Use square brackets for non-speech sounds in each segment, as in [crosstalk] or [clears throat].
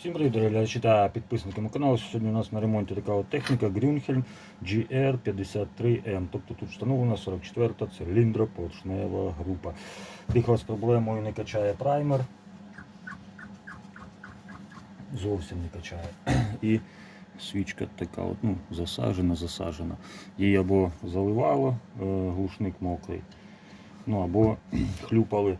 Всім привіт, дорогі глядачі підписники мого каналу. Сьогодні у нас на ремонті така от техніка Grünhelm GR53M. Тобто тут встановлена 44-та циліндропоршнева група. Приклад з проблемою не качає праймер. Зовсім не качає. [clears throat] І свічка така от, ну, засажена, засажена. Її або заливало, е, глушник мокрий, ну або [clears throat] хлюпали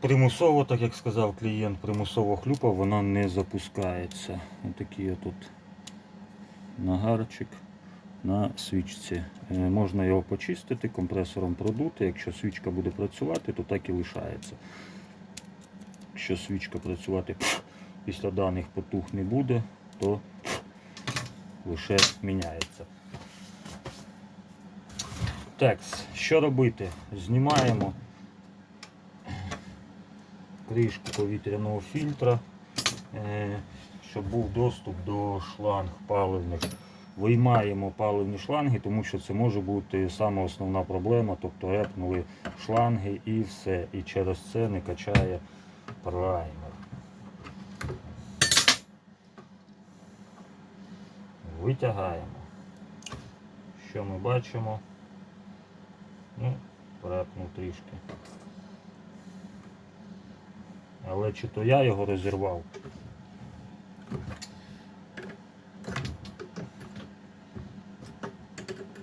примусово, так як сказав клієнт, примусово хлюпав, вона не запускається. Ось такий отут нагарчик на свічці. Е, Можна його почистити, компресором продути. Якщо свічка буде працювати, то так і лишається. Якщо свічка працювати після даних потух не буде, то лише міняється. Так, що робити? Знімаємо кришку повітряного фільтра, е, щоб був доступ до шланг паливних. Виймаємо паливні шланги, тому що це може бути саме основна проблема, тобто репнули шланги і все. І через це не качає праймер. Витягаємо. Що ми бачимо? Ну, репнув трішки. Але чи то я його розірвав?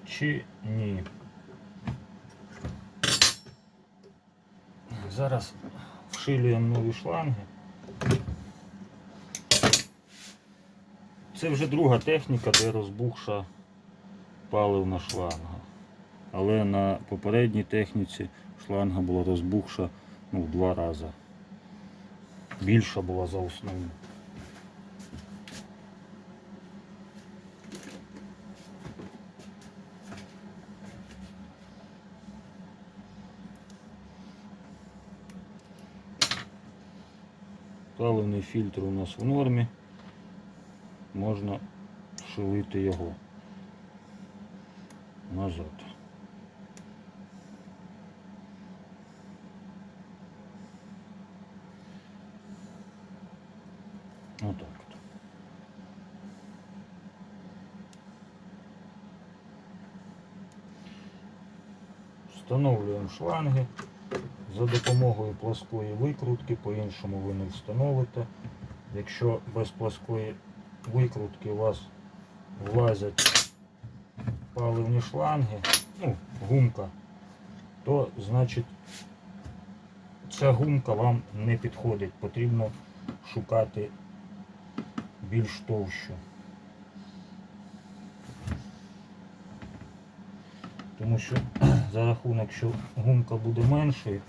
Чи ні? Зараз вшилюємо нові шланги. Це вже друга техніка, де розбухша паливна шланга. Але на попередній техніці шланга була розбухша ну, в два рази більша була за основну. Паливний фільтр у нас в нормі. Можна шилити його назад. Отак от. Встановлюємо шланги за допомогою плоскої викрутки, по-іншому ви не встановите. Якщо без плоскої викрутки у вас влазять паливні шланги, ну, гумка, то значить ця гумка вам не підходить. Потрібно шукати більш товщу. Тому що [clears throat] за рахунок, що гумка буде меншою,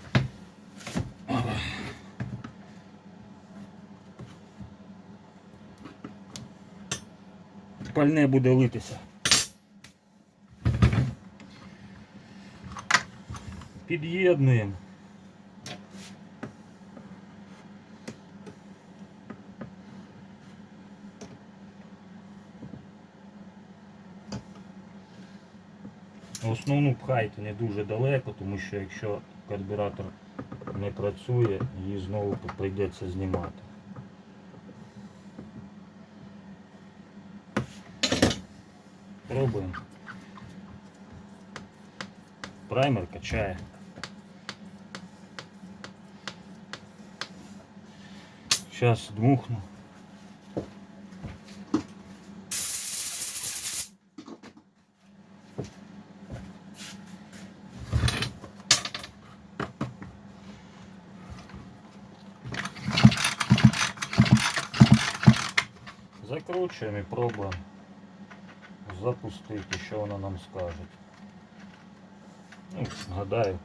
пальне буде литися. Під'єднуємо. Основну пхайте не дуже далеко, тому що якщо карбюратор не працює, її знову прийдеться знімати. Пробуємо. Праймер качає. Зараз дмухну. І пробуємо запустити, що вона нам скаже. Ну, гадаю,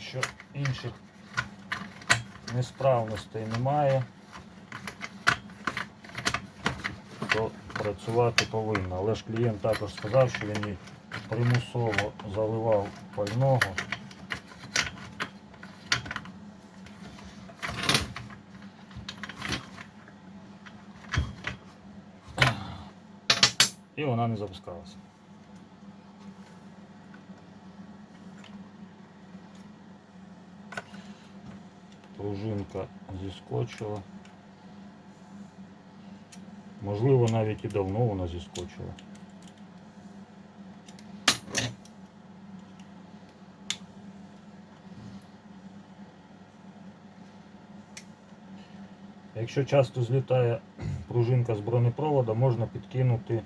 що інших несправностей немає, то працювати повинна. Але ж клієнт також сказав, що він її примусово заливав пального. І вона не запускалася. Пружинка зіскочила. Можливо, навіть і давно вона зіскочила. Якщо часто злітає [clears throat] пружинка з бронепровода, можна підкинути е,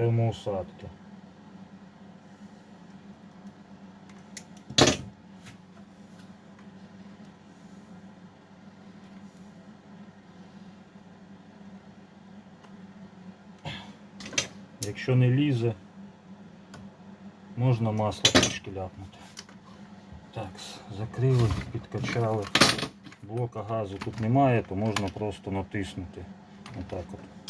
термоусадки. Якщо не лізе, можна масло трішки ляпнути. Так, закрили, підкачали. Блока газу тут немає, то можна просто натиснути. Отак от.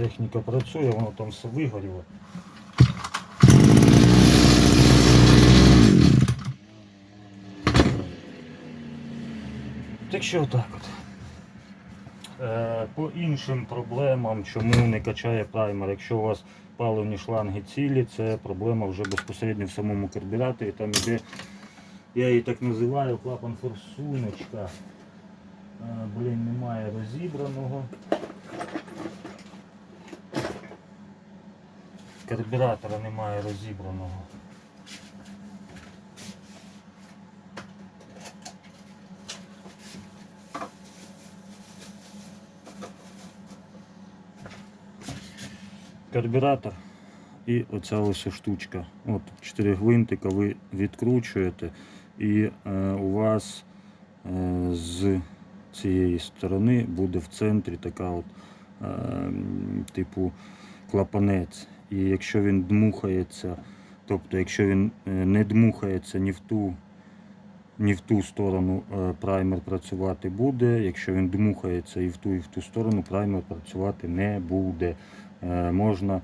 Техніка працює, воно там все вигоріло. Так що отак от. Е, по іншим проблемам, чому не качає праймер, якщо у вас паливні шланги цілі, це проблема вже безпосередньо в самому карбюраторі. Там іде, я її так називаю, клапан форсуночка. Е, блін, немає розібраного. Карбюратора немає розібраного. Карбюратор і оця ось штучка. От 4 гвинтика ви відкручуєте і е, у вас е, з цієї сторони буде в центрі така от е, типу клапанець. І якщо він дмухається, тобто якщо він е, не дмухається ні в ту, ні в ту сторону, е, праймер працювати буде. Якщо він дмухається і в ту, і в ту сторону, праймер працювати не буде. Е, Можна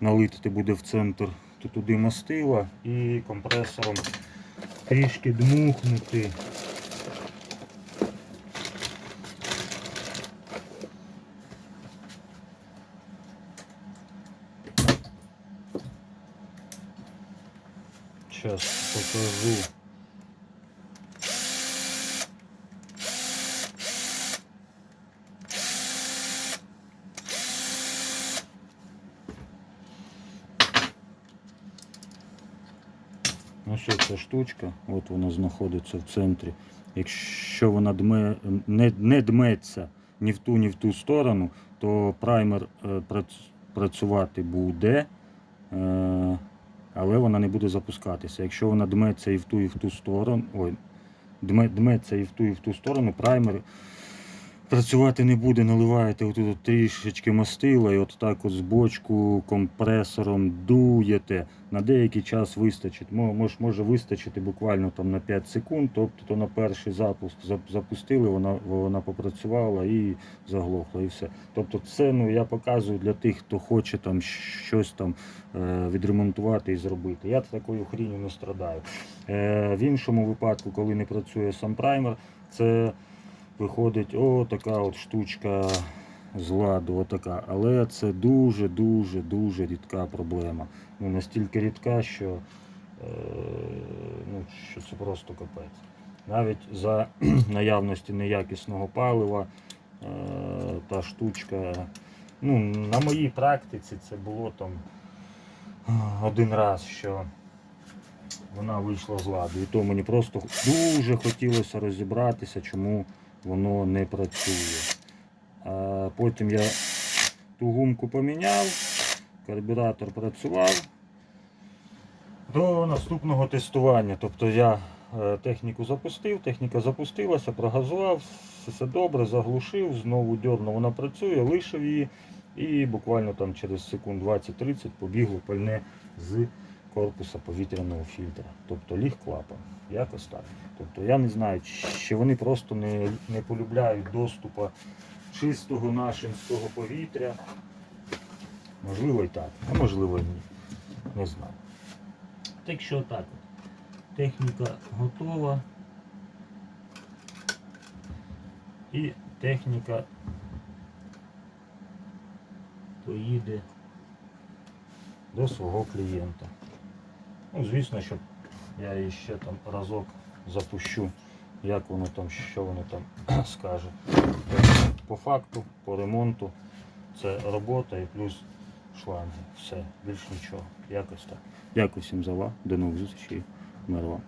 налити буде в центр туди мастила і компресором трішки дмухнути. Сейчас покажу. Ось ця штучка, от вона знаходиться в центрі. Якщо вона дме, не, не дметься ні в ту, ні в ту сторону, то праймер е, працювати буде, е, але вона не буде запускатися. Якщо вона дметься і в ту, і в ту сторону, ой, дме, дметься і в ту, і в ту сторону, праймер працювати не буде, наливаєте отут от трішечки мастила і от так от з бочку компресором дуєте. На деякий час вистачить. Мо- Мож, може вистачити буквально там на 5 секунд, тобто то на перший запуск запустили, вона, вона попрацювала і заглохла, і все. Тобто це ну, я показую для тих, хто хоче там щось там е, відремонтувати і зробити. Я такою хріню не страдаю. Е, в іншому випадку, коли не працює сам праймер, це виходить о, така от штучка з ладу, отака. Але це дуже-дуже дуже рідка проблема. Ну, настільки рідка, що, е, ну, що це просто капець. навіть за [clears throat] наявності неякісного палива е, та штучка. Ну, на моїй практиці це було там е, один раз, що вона вийшла з ладу. І то мені просто дуже хотілося розібратися, чому воно не працює. А потім я ту гумку поміняв, карбюратор працював до наступного тестування. Тобто я е, техніку запустив, техніка запустилася, прогазував, все добре, заглушив, знову дьорнув, вона працює, лишив її і буквально там через секунд 20-30 побігло пальне з корпуса повітряного фільтра. Тобто ліг клапан. Якось так. Тобто я не знаю, чи вони просто не, не полюбляють доступу чистого нашинського повітря. Можливо і так, а можливо і ні. Не знаю. Так що так. Техніка готова. І техніка поїде до свого клієнта. Ну, звісно, що я її ще там разок запущу, як воно там, що воно там [clears throat] скаже. По факту, по ремонту, це робота і плюс шланги. Все, більш нічого. Якось так. Дякую всім за увагу. До нових зустрічей. Мир вам.